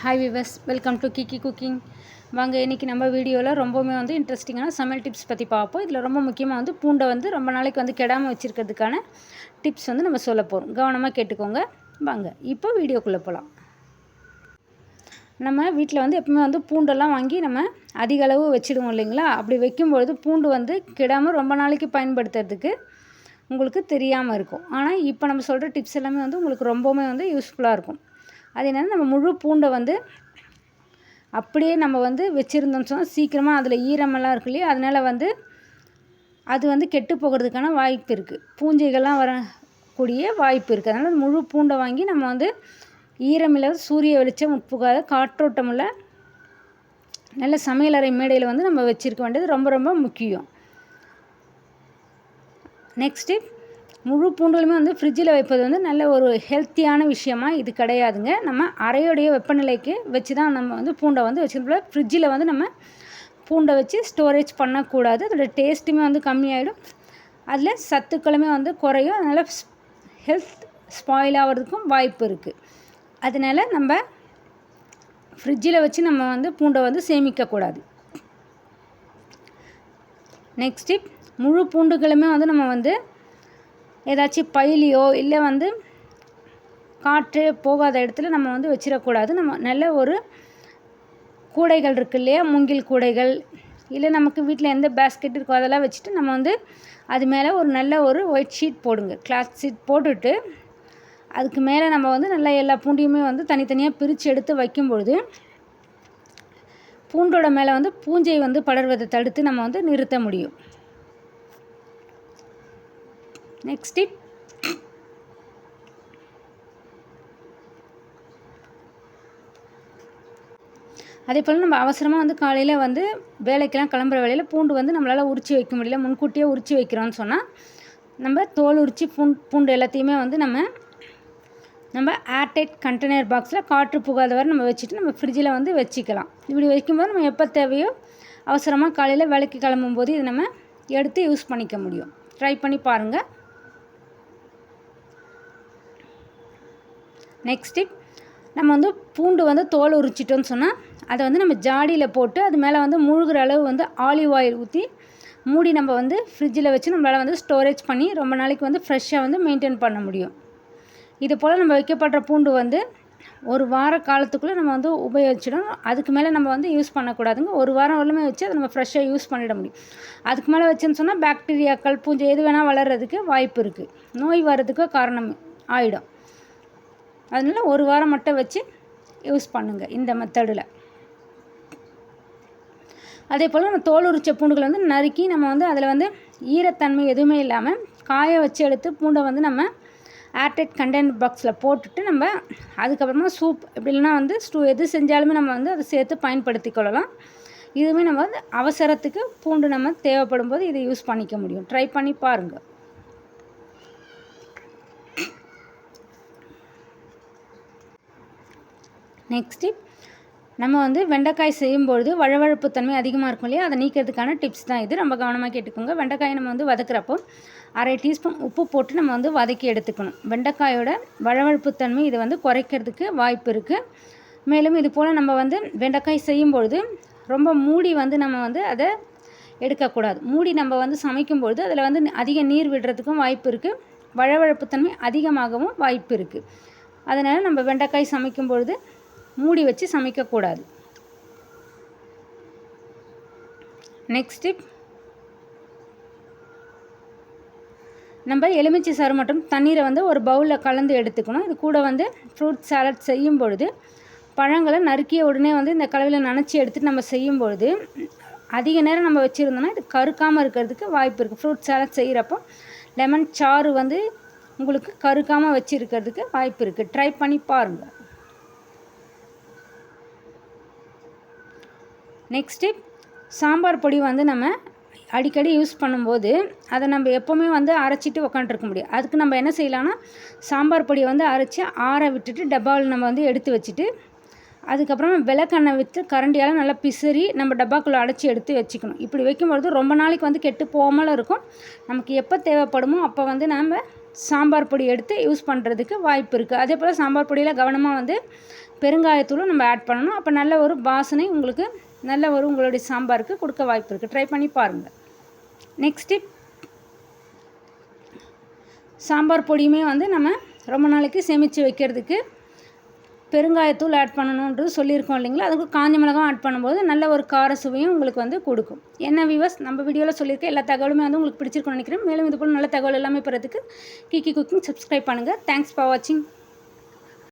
Hi viewers welcome to Kiki cooking வாங்க இன்றைக்கி நம்ம வீடியோவில் ரொம்பவுமே வந்து இன்ட்ரெஸ்டிங்கான சமையல் டிப்ஸ் பற்றி பார்ப்போம். இதில் ரொம்ப முக்கியமாக வந்து பூண்டை வந்து ரொம்ப நாளைக்கு வந்து கெடாமல் வச்சுருக்கிறதுக்கான டிப்ஸ் வந்து நம்ம சொல்ல போகிறோம் கவனமாக கேட்டுக்கோங்க. வாங்க இப்போ வீடியோக்குள்ளே போகலாம் நம்ம வீட்டில் வந்து எப்பவுமே வந்து பூண்டெல்லாம் வாங்கி நம்ம அதிக அளவு வச்சுடுவோம் இல்லைங்களா? அப்படி வைக்கும்பொழுது பூண்டு வந்து கெடாமல் ரொம்ப நாளைக்கு பயன்படுத்துறதுக்கு உங்களுக்கு தெரியாமல் இருக்கும். ஆனால் இப்போ நம்ம சொல்கிற டிப்ஸ் எல்லாமே வந்து உங்களுக்கு ரொம்பவுமே வந்து யூஸ்ஃபுல்லாக இருக்கும். அது என்னென்னா நம்ம முழு பூண்டை வந்து அப்படியே நம்ம வந்து வச்சுருந்தோம்னு சொன்னால் சீக்கிரமாக அதில் ஈரமெல்லாம் இருக்கு இல்லையா? அதனால் வந்து அது வந்து கெட்டு போகிறதுக்கான வாய்ப்பு இருக்குது பூஞ்சைகள்லாம் வரக்கூடிய வாய்ப்பு இருக்குது அதனால் முழு பூண்டை வாங்கி நம்ம வந்து ஈரமில்லாத சூரிய வெளிச்சம் உட்புகாத காற்றோட்டமுள்ள நல்ல சமையலறை மேடையில் வந்து நம்ம வச்சுருக்க வேண்டியது ரொம்ப ரொம்ப முக்கியம். நெக்ஸ்ட்டு முழு பூண்டுகளுமே வந்து ஃப்ரிட்ஜில் வைப்பது வந்து நல்ல ஒரு ஹெல்த்தியான விஷயமா இது கிடையாதுங்க. நம்ம அறையுடைய வெப்பநிலைக்கு வச்சு தான் நம்ம வந்து பூண்டை வந்து வச்சுருப்போம் ஃப்ரிட்ஜில் வந்து நம்ம பூண்டை வச்சு ஸ்டோரேஜ் பண்ணக்கூடாது. அதோட டேஸ்ட்டுமே வந்து கம்மியாயிடும். அதில் சத்துக்களுமே வந்து குறையும். அதனால் ஹெல்த் ஸ்பாயில் ஆகிறதுக்கும் வாய்ப்பு இருக்குது அதனால் நம்ம ஃப்ரிட்ஜில் வச்சு நம்ம வந்து பூண்டை வந்து சேமிக்கக்கூடாது. நெக்ஸ்ட்டு முழு பூண்டுகளுமே வந்து நம்ம வந்து ஏதாச்சும் பைலியோ இல்லை வந்து காற்று போகாத இடத்துல நம்ம வந்து வச்சிடக்கூடாது நம்ம நல்ல ஒரு கூடைகள் இருக்கு இல்லையா? மூங்கில் கூடைகள். இல்லை நமக்கு வீட்டில் எந்த பேஸ்கெட் இருக்கோ அதெல்லாம் வச்சுட்டு நம்ம வந்து அது மேலே ஒரு நல்ல ஒரு ஒயிட் ஷீட் போடுங்க. கிளாத் ஷீட் போட்டுட்டு அதுக்கு மேலே நம்ம வந்து நல்லா எல்லா பூண்டையுமே வந்து தனித்தனியாக பிரித்து எடுத்து வைக்கும்பொழுது பூண்டோட மேலே வந்து பூஞ்சை வந்து படர்வதை தடுத்து நம்ம வந்து நிறுத்த முடியும். நெக்ஸ்ட் அதே போல் நம்ம அவசரமாக வந்து காலையில் வந்து வேலைக்கெல்லாம் கிளம்புற வேலையில் பூண்டு வந்து நம்மளால் உரிச்சு வைக்க முடியல முன்கூட்டியே உரித்து வைக்கிறோன்னு சொன்னால் நம்ம தோல் உரித்து பூண் பூண்டு எல்லாத்தையுமே வந்து நம்ம நம்ம ஏர்டைட் கண்டெய்னர் பாக்ஸில் காற்று புகாதவரை நம்ம வச்சுட்டு நம்ம ஃப்ரிட்ஜில் வந்து வச்சுக்கலாம். இப்படி வைக்கும்போது நம்ம எப்போ தேவையோ அவசரமாக காலையில் வேலைக்கு கிளம்பும்போது இதை நம்ம எடுத்து யூஸ் பண்ணிக்க முடியும். ட்ரை பண்ணி பாருங்கள் நெக்ஸ்ட்டு நம்ம வந்து பூண்டு வந்து தோல் உரிச்சிட்டோன்னு சொன்னால் அதை வந்து நம்ம ஜாடியில் போட்டு அது மேலே வந்து முழுகிற அளவு வந்து ஆலிவ் ஆயில் ஊற்றி மூடி நம்ம வந்து ஃப்ரிட்ஜில் வச்சு நம்மளால் வந்து ஸ்டோரேஜ் பண்ணி ரொம்ப நாளைக்கு வந்து ஃப்ரெஷ்ஷாக வந்து மெயின்டைன் பண்ண முடியும். இது போல் நம்ம வைக்கப்படுற பூண்டு வந்து ஒரு வார காலத்துக்குள்ளே நம்ம வந்து உபயோகிச்சிடணும் அதுக்கு மேலே நம்ம வந்து யூஸ் பண்ணக்கூடாதுங்க. ஒரு வாரம் வரலுமே வச்சு அதை நம்ம ஃப்ரெஷ்ஷாக யூஸ் பண்ணிட முடியும். அதுக்கு மேலே வச்சுன்னு சொன்னால் பாக்டீரியாக்கள் பூஞ்சை எது வேணால் வளர்கிறதுக்கு வாய்ப்பு இருக்குது நோய் வர்றதுக்கு காரணம் ஆகிடும் அதனால் ஒரு வாரம் மட்டும் வச்சு யூஸ் பண்ணுங்கள் இந்த மெத்தடில். அதே போல் நம்ம தோல் உரிச்ச பூண்டுகளை வந்து நறுக்கி நம்ம வந்து அதில் வந்து ஈரத்தன்மை எதுவுமே இல்லாமல் காய வச்சு எடுத்து பூண்டை வந்து நம்ம ஏர்டைட் கண்டென்ட் பாக்ஸில் போட்டுட்டு நம்ம அதுக்கப்புறமா சூப் இப்படி இல்லைனா வந்து ஸ்டூ எது செஞ்சாலுமே நம்ம வந்து அதை சேர்த்து பயன்படுத்தி கொள்ளலாம். இதுவுமே நம்ம வந்து அவசரத்துக்கு பூண்டு நம்ம தேவைப்படும் போது இதை யூஸ் பண்ணிக்க முடியும். ட்ரை பண்ணி பாருங்கள் நெக்ஸ்ட்டு நம்ம வந்து வெண்டைக்காய் செய்யும்பொழுது வழவழப்பு தன்மை அதிகமாக இருக்கும் இல்லையா? அதை நீக்கிறதுக்கான டிப்ஸ் தான் இது. ரொம்ப கவனமாக கேட்டுக்கோங்க. வெண்டைக்காயை நம்ம வந்து வதக்குறப்போ அரை டீஸ்பூன் உப்பு போட்டு நம்ம வந்து வதக்கி எடுத்துக்கணும். வெண்டைக்காயோட வழவழப்பு தன்மை இதை வந்து குறைக்கிறதுக்கு வாய்ப்பு இருக்குது மேலும் இது போல் நம்ம வந்து வெண்டைக்காய் செய்யும்பொழுது ரொம்ப மூடி வந்து நம்ம வந்து அதை எடுக்கக்கூடாது. மூடி நம்ம வந்து சமைக்கும்பொழுது அதில் வந்து அதிக நீர் விடுறதுக்கும் வாய்ப்பு இருக்குது வழவழப்புத்தன்மை அதிகமாகவும் வாய்ப்பு இருக்குது அதனால் நம்ம வெண்டைக்காய் சமைக்கும் பொழுது மூடி வச்சு சமைக்கக்கூடாது. நெக்ஸ்ட்டு நம்ம எலுமிச்சை சாறு மற்றும் தண்ணீரை வந்து ஒரு பவுலில் கலந்து எடுத்துக்கணும். இது கூட வந்து ஃப்ரூட் சாலட் செய்யும் பொழுது பழங்களை நறுக்கிய உடனே வந்து இந்த கலவையில் நனைச்சி எடுத்துகிட்டு நம்ம செய்யும் பொழுது அதிக நேரம் நம்ம வச்சுருந்தோம்னா இது கருக்காமல் இருக்கிறதுக்கு வாய்ப்பு இருக்குது ஃப்ரூட் சாலட் செய்கிறப்போ லெமன் சாறு வந்து உங்களுக்கு கருக்காமல் வச்சுருக்கிறதுக்கு வாய்ப்பு இருக்குது ட்ரை பண்ணி பாருங்கள் நெக்ஸ்ட்டு சாம்பார் பொடி வந்து நம்ம அடிக்கடி யூஸ் பண்ணும்போது அதை நம்ம எப்போவுமே வந்து அரைச்சிட்டு உக்காண்ட்ருக்க முடியும். அதுக்கு நம்ம என்ன செய்யலாம்னா சாம்பார் பொடியை வந்து அரைச்சி ஆற விட்டுட்டு டப்பாவில் நம்ம வந்து எடுத்து வச்சுட்டு அதுக்கப்புறமா விளக்கெண்ணெய் விற்று கரண்டியால் நல்லா பிசறி நம்ம டப்பாக்குள்ளே அடைச்சி எடுத்து வச்சுக்கணும். இப்படி வைக்கும்பொழுது ரொம்ப நாளைக்கு வந்து கெட்டு போகாமல் இருக்கும். நமக்கு எப்போ தேவைப்படுமோ அப்போ வந்து நம்ம சாம்பார் பொடி எடுத்து யூஸ் பண்ணுறதுக்கு வாய்ப்பு இருக்குது அதே போல் சாம்பார் பொடியில் கவனமாக வந்து பெருங்காயத்தூளும் நம்ம ஆட் பண்ணணும். அப்போ நல்ல ஒரு வாசனை உங்களுக்கு நல்ல ஒரு உங்களுடைய சாம்பாருக்கு கொடுக்க வாய்ப்பு இருக்குது ட்ரை பண்ணி பாருங்கள் நெக்ஸ்ட் டிப் சாம்பார் பொடியுமே வந்து நம்ம ரொம்ப நாளைக்கு சேமித்து வைக்கிறதுக்கு பெருங்காயத்தூள் ஆட் பண்ணணுன்றது சொல்லியிருக்கோம் இல்லைங்களா? அதுக்கு காஞ்ச மிளகாய் ஆட் பண்ணும்போது நல்ல ஒரு கார சுவையும் உங்களுக்கு வந்து கொடுக்கும். என்ன வியூவர்ஸ் நம்ம வீடியோவில் சொல்லியிருக்க எல்லா தகவலுமே வந்து உங்களுக்கு பிடிச்சிருக்கும்னு நினைக்கிறேன். மேலும் இது போல் நல்ல தகவல் எல்லாமே பெறதுக்கு கிக்கி குக்கிங் சப்ஸ்கிரைப் பண்ணுங்கள் தேங்க்ஸ் ஃபார் வாட்சிங்